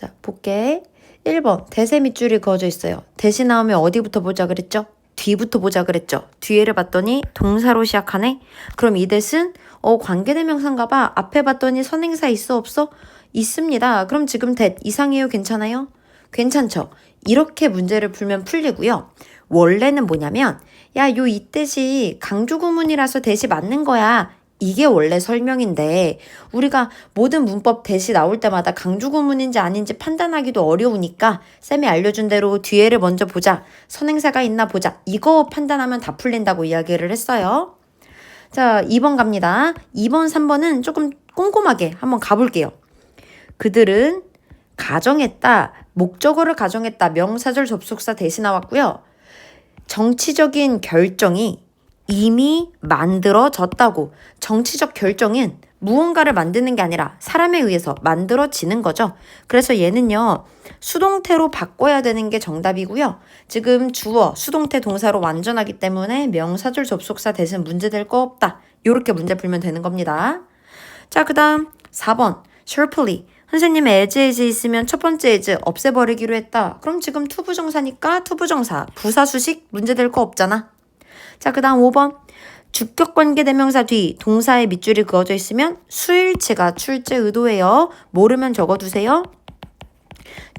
자, 볼게. 1번. 대세 밑줄이 그어져 있어요. 대시 나오면 어디부터 보자 그랬죠? 뒤부터 보자 그랬죠? 뒤에를 봤더니 동사로 시작하네? 그럼 이 대신 어, 관계대명사인가 봐. 앞에 봤더니 선행사 있어 없어? 있습니다. 그럼 지금 대 이상해요? 괜찮아요? 괜찮죠? 이렇게 문제를 풀면 풀리고요. 원래는 뭐냐면 야, 요이 뜻이 강조 구문이라서 대시 맞는 거야. 이게 원래 설명인데 우리가 모든 문법 대시 나올 때마다 강조 구문인지 아닌지 판단하기도 어려우니까 쌤이 알려준 대로 뒤에를 먼저 보자. 선행사가 있나 보자. 이거 판단하면 다 풀린다고 이야기를 했어요. 자, 2번 갑니다. 2번, 3번은 조금 꼼꼼하게 한번 가볼게요. 그들은 가정했다. 목적어를 가정했다. 명사절 접속사 대신 나왔고요. 정치적인 결정이 이미 만들어졌다고. 정치적 결정은 무언가를 만드는 게 아니라 사람에 의해서 만들어지는 거죠. 그래서 얘는요, 수동태로 바꿔야 되는 게 정답이고요. 지금 주어, 수동태 동사로 완전하기 때문에 명사절 접속사 대신 문제 될 거 없다. 요렇게 문제 풀면 되는 겁니다. 자, 그 다음 4번. sharply. 선생님 as as 있으면 첫 번째 as 없애버리기로 했다. 그럼 지금 투부정사니까 투부정사. 부사수식 문제 될 거 없잖아. 자, 그 다음 5번. 주격 관계 대명사 뒤 동사의 밑줄이 그어져 있으면 수일치가 출제 의도예요. 모르면 적어두세요.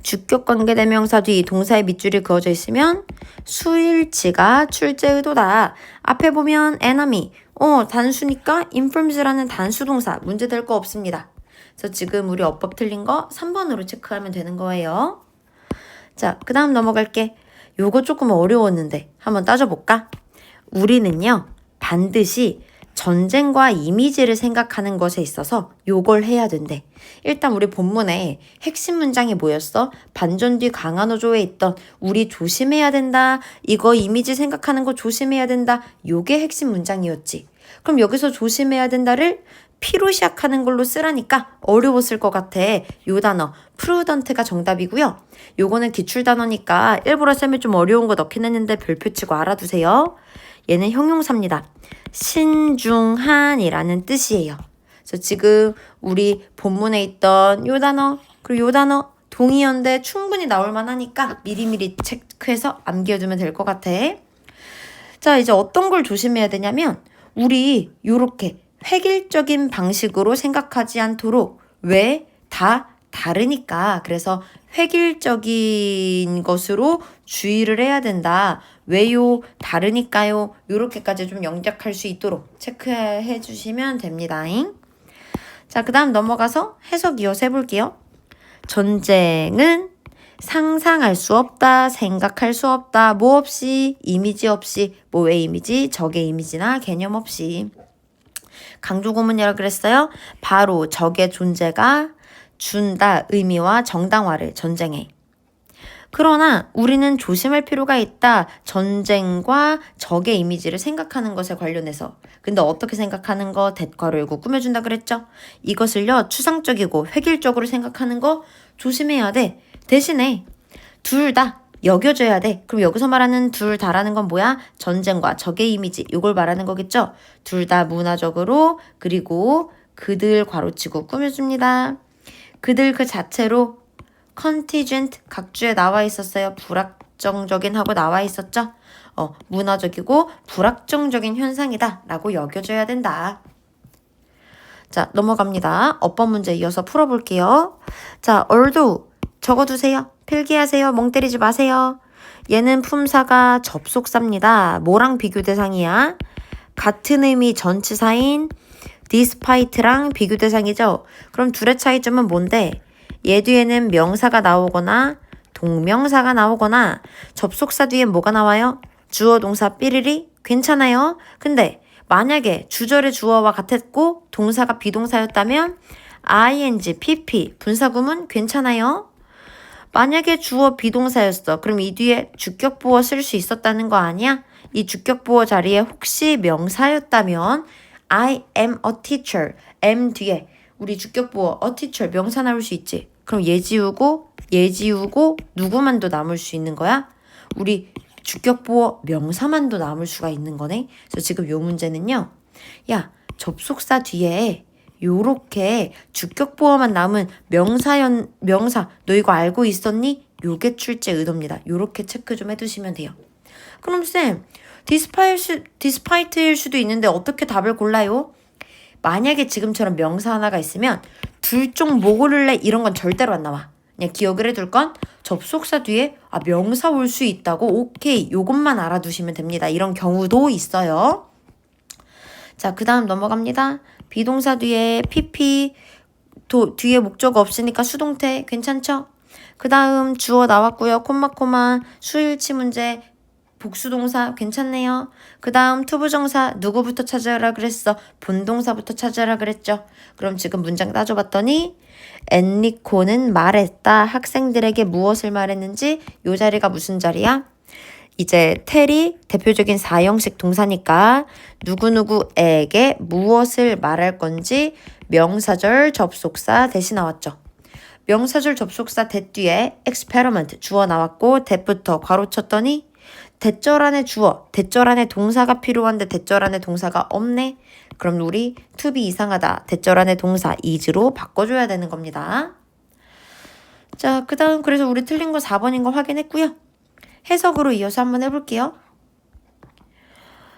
주격 관계 대명사 뒤 동사의 밑줄이 그어져 있으면 수일치가 출제 의도다. 앞에 보면 enemy. 어, 단수니까 infirms라는 단수 동사 문제 될 거 없습니다. 그래서 지금 우리 어법 틀린 거 3번으로 체크하면 되는 거예요. 자, 그 다음 넘어갈게. 요거 조금 어려웠는데 한번 따져볼까? 우리는요, 반드시 전쟁과 이미지를 생각하는 것에 있어서 요걸 해야 된대. 일단 우리 본문에 핵심 문장이 뭐였어? 반전 뒤 강한 어조에 있던 우리 조심해야 된다. 이거 이미지 생각하는 거 조심해야 된다. 요게 핵심 문장이었지. 그럼 여기서 조심해야 된다를 피로 시작하는 걸로 쓰라니까 어려웠을 것 같아. 요 단어 프루던트가 정답이고요. 요거는 기출 단어니까 일부러 쌤이 좀 어려운 거 넣긴 했는데 별표 치고 알아두세요. 얘는 형용사입니다. 신중한이라는 뜻이에요. 그래서 지금 우리 본문에 있던 요 단어 그리고 요 단어 동의어인데 충분히 나올 만하니까 미리미리 체크해서 암기해두면 될 것 같아. 자 이제 어떤 걸 조심해야 되냐면 우리 요렇게 획일적인 방식으로 생각하지 않도록 왜 다 다르니까 그래서 획일적인 것으로 주의를 해야 된다. 왜요? 다르니까요. 요렇게까지 좀 영작할 수 있도록 체크해 주시면 됩니다. 자, 그 다음 넘어가서 해석 이어서 해볼게요. 전쟁은 상상할 수 없다, 생각할 수 없다, 뭐 없이, 이미지 없이, 뭐의 이미지, 적의 이미지나 개념 없이. 강조고문이라 그랬어요. 바로 적의 존재가 준다 의미와 정당화를 전쟁에. 그러나 우리는 조심할 필요가 있다. 전쟁과 적의 이미지를 생각하는 것에 관련해서. 근데 어떻게 생각하는 거 대괄호 열고 꾸며준다 그랬죠? 이것을요, 추상적이고 획일적으로 생각하는 거 조심해야 돼. 대신에 둘 다 여겨줘야 돼. 그럼 여기서 말하는 둘 다라는 건 뭐야? 전쟁과 적의 이미지. 이걸 말하는 거겠죠? 둘 다 문화적으로 그리고 그들 괄호치고 꾸며줍니다. 그들 그 자체로 contingent 각주에 나와 있었어요. 불확정적인 하고 나와 있었죠. 어, 문화적이고 불확정적인 현상이다 라고 여겨줘야 된다. 자, 넘어갑니다. 어법 문제 이어서 풀어볼게요. 자, 얼도 적어두세요. 필기하세요. 멍 때리지 마세요. 얘는 품사가 접속사입니다. 뭐랑 비교 대상이야? 같은 의미 전치사인 despite랑 비교 대상이죠. 그럼 둘의 차이점은 뭔데? 얘 뒤에는 명사가 나오거나 동명사가 나오거나 접속사 뒤에 뭐가 나와요? 주어 동사 삐리리 괜찮아요. 근데 만약에 주절의 주어와 같았고 동사가 비동사였다면 ing, pp 분사구문 괜찮아요. 만약에 주어 비동사였어. 그럼 이 뒤에 주격보어 쓸 수 있었다는 거 아니야? 이 주격보어 자리에 혹시 명사였다면 I am a teacher. am 뒤에 우리 주격보어 a teacher 명사 나올 수 있지. 그럼 얘 지우고 얘 지우고 누구만도 남을 수 있는 거야? 우리 주격보어 명사만도 남을 수가 있는 거네. 그래서 지금 요 문제는요. 야, 접속사 뒤에 요렇게 주격보어만 남은 명사연 명사 너 이거 알고 있었니? 요게 출제 의도입니다. 요렇게 체크 좀 해두시면 돼요. 그럼 쌤 디스파일 수, 디스파이트일 수도 있는데 어떻게 답을 골라요? 만약에 지금처럼 명사 하나가 있으면 둘중뭐 고를래 이런 건 절대로 안 나와. 그냥 기억을 해둘 건 접속사 뒤에 아 명사 올 수 있다고 오케이 요것만 알아두시면 됩니다. 이런 경우도 있어요. 자, 그 다음 넘어갑니다. 비동사 뒤에 PP, 도, 뒤에 목적 없으니까 수동태 괜찮죠? 그 다음 주어 나왔고요. 콤마 콤마 수일치 문제 복수동사 괜찮네요. 그 다음 투부정사 누구부터 찾아라 그랬어? 본동사부터 찾아라 그랬죠. 그럼 지금 문장 따져봤더니 엔리코는 말했다. 학생들에게 무엇을 말했는지 요 자리가 무슨 자리야? 이제 텔이 대표적인 사형식 동사니까 누구누구에게 무엇을 말할 건지 명사절 접속사 대신 나왔죠. 명사절 접속사 대 뒤에 experiment 주어 나왔고 대부터 괄호 쳤더니 대절 안에 주어, 대절 안에 동사가 필요한데 대절 안에 동사가 없네. 그럼 우리 to be 이상하다. 대절 안에 동사 is로 바꿔줘야 되는 겁니다. 자, 그 다음 그래서 우리 틀린 거 4번인 거 확인했고요. 해석으로 이어서 한번 해볼게요.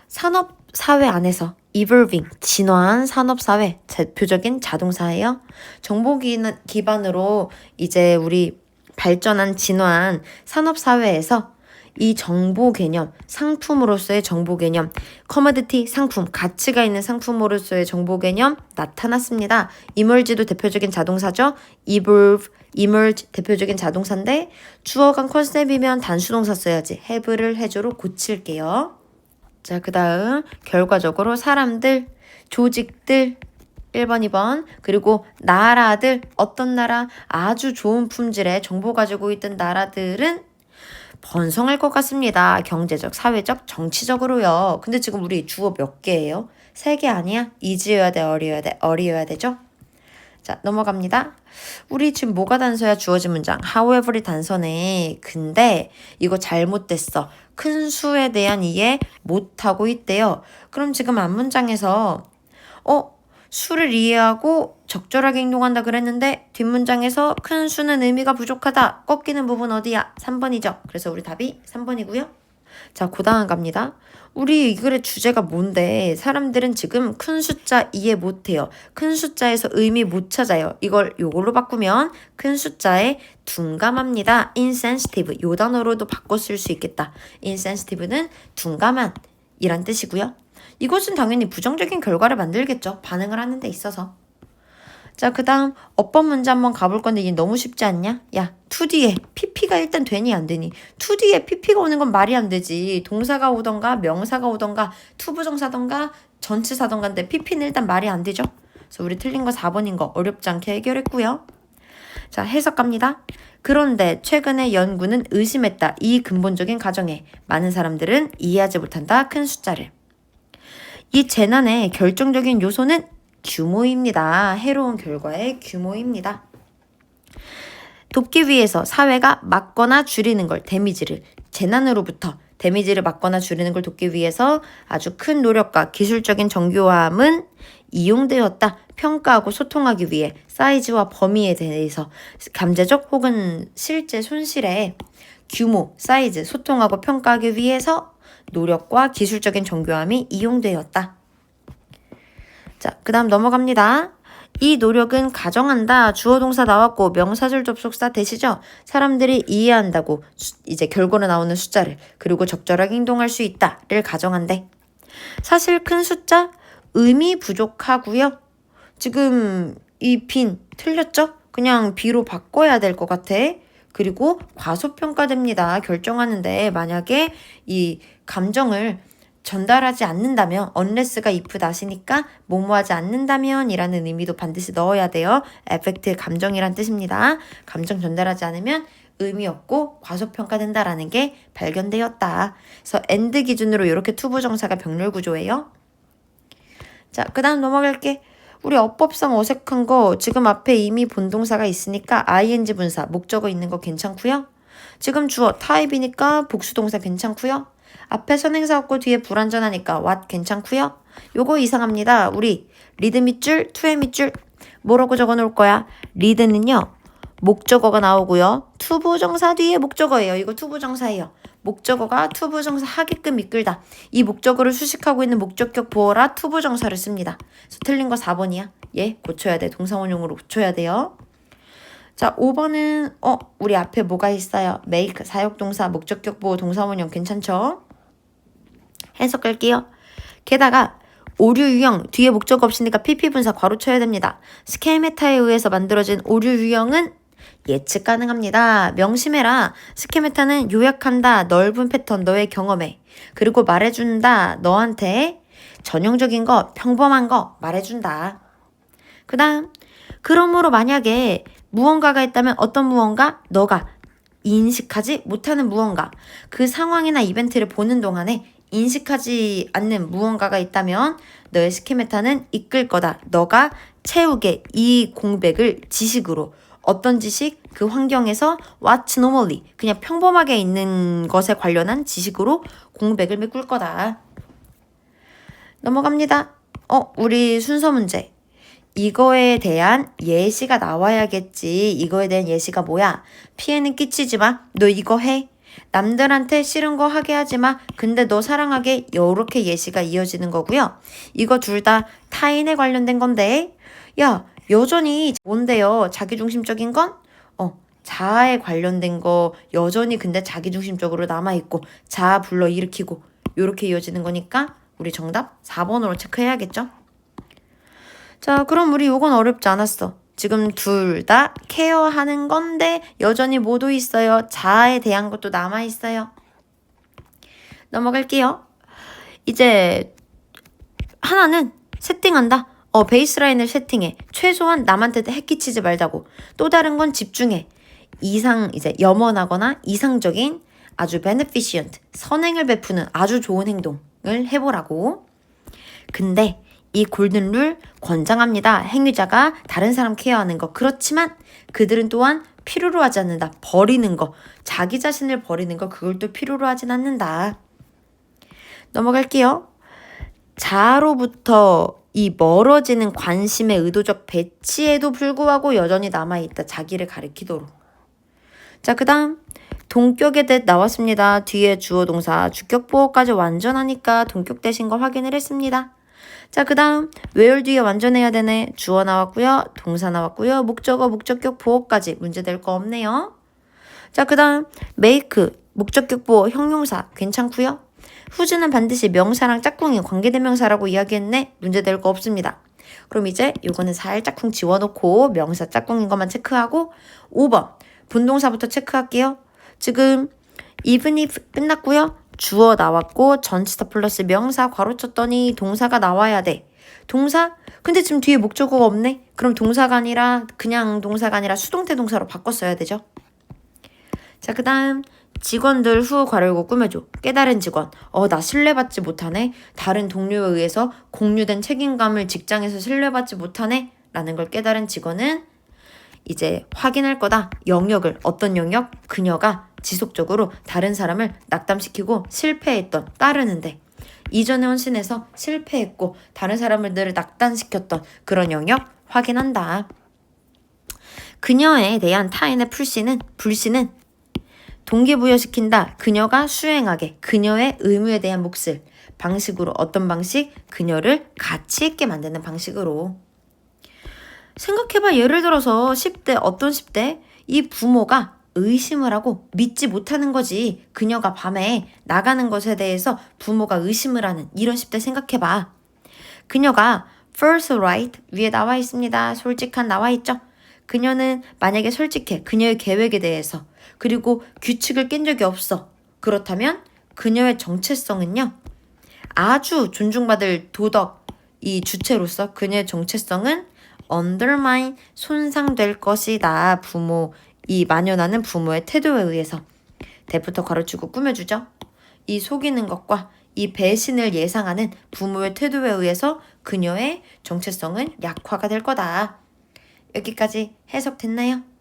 산업 사회 안에서 evolving 진화한 산업 사회 대표적인 자동사예요. 정보 기- 기반으로 이제 우리 발전한 진화한 산업 사회에서 이 정보 개념, 상품으로서의 정보 개념, 커머디티 상품, 가치가 있는 상품으로서의 정보 개념 나타났습니다. emerge도 대표적인 자동사죠. evolve, emerge 대표적인 자동사인데 주어간 컨셉이면 단수동사 써야지. have를 해줘로 고칠게요. 자, 그 다음 결과적으로 사람들, 조직들 1번, 2번 그리고 나라들 어떤 나라 아주 좋은 품질의 정보 가지고 있던 나라들은 번성할 것 같습니다. 경제적, 사회적, 정치적으로요. 근데 지금 우리 주어 몇 개예요? 세 개 아니야? 이지여야 돼, 어리여야 돼, 어리여야 되죠? 자, 넘어갑니다. 우리 지금 뭐가 단서야? 주어진 문장. however이 단서네. 근데 이거 잘못됐어. 큰 수에 대한 이해 못하고 있대요. 그럼 지금 앞문장에서 어? 수를 이해하고 적절하게 행동한다 그랬는데 뒷문장에서 큰 수는 의미가 부족하다. 꺾이는 부분 어디야? 3번이죠. 그래서 우리 답이 3번이고요. 자, 그 다음 갑니다. 우리 이 글의 주제가 뭔데 사람들은 지금 큰 숫자 이해 못해요. 큰 숫자에서 의미 못 찾아요. 이걸 요걸로 바꾸면 큰 숫자에 둔감합니다. insensitive 요 단어로도 쓸수 있겠다. insensitive는 둔감한 이란 뜻이고요. 이것은 당연히 부정적인 결과를 만들겠죠. 반응을 하는 데 있어서. 자, 그 다음 어법 문제 한번 가볼 건데 이게 너무 쉽지 않냐? 야, 2D에 PP가 일단 되니 안 되니? 2D에 PP가 오는 건 말이 안 되지. 동사가 오던가 명사가 오던가 투부정사던가 전치사던가인데 PP는 일단 말이 안 되죠. 그래서 우리 틀린 거 4번인 거 어렵지 않게 해결했고요. 자, 해석 갑니다. 그런데 최근의 연구는 의심했다. 이 근본적인 가정에 많은 사람들은 이해하지 못한다. 큰 숫자를. 이 재난의 결정적인 요소는 규모입니다. 해로운 결과의 규모입니다. 돕기 위해서 사회가 막거나 줄이는 걸 데미지를 재난으로부터 데미지를 막거나 줄이는 걸 돕기 위해서 아주 큰 노력과 기술적인 정교함은 이용되었다. 평가하고 소통하기 위해 사이즈와 범위에 대해서 감제적 혹은 실제 손실의 규모, 사이즈, 소통하고 평가하기 위해서 노력과 기술적인 정교함이 이용되었다. 자, 그 다음 넘어갑니다. 이 노력은 가정한다. 주어 동사 나왔고 명사절 접속사 되시죠? 사람들이 이해한다고 수, 이제 결과로 나오는 숫자를 그리고 적절하게 행동할 수 있다를 가정한대. 사실 큰 숫자 의미 부족하고요. 지금 이 빈 틀렸죠? 그냥 비로 바꿔야 될 것 같아. 그리고 과소평가됩니다. 결정하는데 만약에 이 감정을 전달하지 않는다면 unless가 if 다시니까 뭐뭐하지 않는다면 이라는 의미도 반드시 넣어야 돼요. 에펙트 감정이란 뜻입니다. 감정 전달하지 않으면 의미 없고 과소평가된다라는 게 발견되었다. 그래서 end 기준으로 이렇게 투부정사가 병렬 구조예요. 자, 그 다음 넘어갈게. 우리 어법상 어색한 거 지금 앞에 이미 본동사가 있으니까 ing 분사 목적어 있는 거 괜찮고요. 지금 주어 타입이니까 복수동사 괜찮고요. 앞에 선행사 없고 뒤에 불완전하니까 what 괜찮고요. 요거 이상합니다. 우리 리드 밑줄, 투의 밑줄 뭐라고 적어 놓을 거야? 리드는요. 목적어가 나오고요. 투부정사 뒤에 목적어예요. 이거 투부정사예요. 목적어가 투부정사 하게끔 이끌다. 이 목적어를 수식하고 있는 목적격 보어라 투부정사를 씁니다. 그래서 틀린 거 4번이야. 얘 고쳐야 돼. 동사원용으로 고쳐야 돼요. 자, 5번은 어, 우리 앞에 뭐가 있어요? make 사역동사 목적격 보호 동사원용 괜찮죠? 해석할게요. 게다가 오류 유형 뒤에 목적 없으니까 PP 분사 괄호 쳐야 됩니다. 스케메타에 의해서 만들어진 오류 유형은 예측 가능합니다. 명심해라. 스케메타는 요약한다. 넓은 패턴 너의 경험에. 그리고 말해준다. 너한테 전형적인 거, 평범한 거 말해준다. 그 다음, 그러므로 만약에 무언가가 있다면 어떤 무언가? 너가 인식하지 못하는 무언가. 그 상황이나 이벤트를 보는 동안에 인식하지 않는 무언가가 있다면 너의 스키메타는 이끌 거다. 너가 채우게 이 공백을 지식으로 어떤 지식? 그 환경에서 what's normally 그냥 평범하게 있는 것에 관련한 지식으로 공백을 메꿀 거다. 넘어갑니다. 어, 우리 순서 문제. 이거에 대한 예시가 나와야겠지. 이거에 대한 예시가 뭐야? 피해는 끼치지 마. 너 이거 해. 남들한테 싫은 거 하게 하지 마. 근데 너 사랑하게 요렇게 예시가 이어지는 거고요. 이거 둘 다 타인에 관련된 건데. 야, 여전히 뭔데요? 자기중심적인 건? 어, 자아에 관련된 거 여전히 근데 자기중심적으로 남아있고 자아 불러일으키고 요렇게 이어지는 거니까 우리 정답 4번으로 체크해야겠죠? 자, 그럼 우리 요건 어렵지 않았어. 지금 둘 다 케어하는 건데 여전히 모두 있어요. 자아에 대한 것도 남아 있어요. 넘어갈게요. 이제 하나는 세팅한다. 어, 베이스라인을 세팅해. 최소한 남한테 해끼치지 말자고. 또 다른 건 집중해. 이상, 이제 염원하거나 이상적인 아주 beneficient, 선행을 베푸는 아주 좋은 행동을 해보라고. 근데 이 골든룰 권장합니다. 행위자가 다른 사람 케어하는 거. 그렇지만 그들은 또한 필요로 하지 않는다. 버리는 거. 자기 자신을 버리는 거. 그걸 또 필요로 하진 않는다. 넘어갈게요. 자아로부터 이 멀어지는 관심의 의도적 배치에도 불구하고 여전히 남아있다. 자기를 가리키도록. 자, 그 다음. 동격의 대 나왔습니다. 뒤에 주어 동사 주격 보호까지 완전하니까 동격 되신 거 확인을 했습니다. 자, 그 다음 where 뒤에 완전해야 되네. 주어 나왔고요. 동사 나왔고요. 목적어, 목적격 보호까지 문제될 거 없네요. 자, 그 다음 make 목적격 보호 형용사 괜찮고요. 후즈는 반드시 명사랑 짝꿍이 관계대명사라고 이야기했네. 문제될 거 없습니다. 그럼 이제 요거는 살짝쿵 지워놓고 명사 짝꿍인 것만 체크하고 5번 분동사부터 체크할게요. 지금 even if 끝났고요. 주어 나왔고 전치사 플러스 명사 괄호 쳤더니 동사가 나와야 돼. 동사? 근데 지금 뒤에 목적어가 없네? 그럼 동사가 아니라 그냥 동사가 아니라 수동태 동사로 바꿨어야 되죠. 자, 그 다음 직원들 후 괄호고 꾸며줘. 깨달은 직원. 어, 나 신뢰받지 못하네. 다른 동료에 의해서 공유된 책임감을 직장에서 신뢰받지 못하네. 라는 걸 깨달은 직원은 이제 확인할 거다. 영역을 어떤 영역? 그녀가 지속적으로 다른 사람을 낙담시키고 실패했던 따르는데 이전에 헌신해서 실패했고 다른 사람을 늘 낙담시켰던 그런 영역 확인한다. 그녀에 대한 타인의 불신은 불신은 동기부여시킨다. 그녀가 수행하게 그녀의 의무에 대한 몫을 방식으로 어떤 방식? 그녀를 가치 있게 만드는 방식으로 생각해봐. 예를 들어서 10대, 어떤 10대? 이 부모가 의심을 하고 믿지 못하는 거지. 그녀가 밤에 나가는 것에 대해서 부모가 의심을 하는 이런 10대 생각해봐. 그녀가 first right 위에 나와 있습니다. 솔직한 나와 있죠? 그녀는 만약에 솔직해. 그녀의 계획에 대해서. 그리고 규칙을 깬 적이 없어. 그렇다면 그녀의 정체성은요. 아주 존중받을 도덕 이 주체로서 그녀의 정체성은 undermine 손상될 것이다. 부모 이 만연하는 부모의 태도에 의해서 대부터 가르치고 꾸며주죠. 이 속이는 것과 이 배신을 예상하는 부모의 태도에 의해서 그녀의 정체성은 약화가 될 거다. 여기까지 해석됐나요?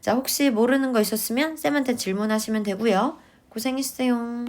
어. 자, 혹시 모르는 거 있었으면 쌤한테 질문하시면 되고요. 고생했어요.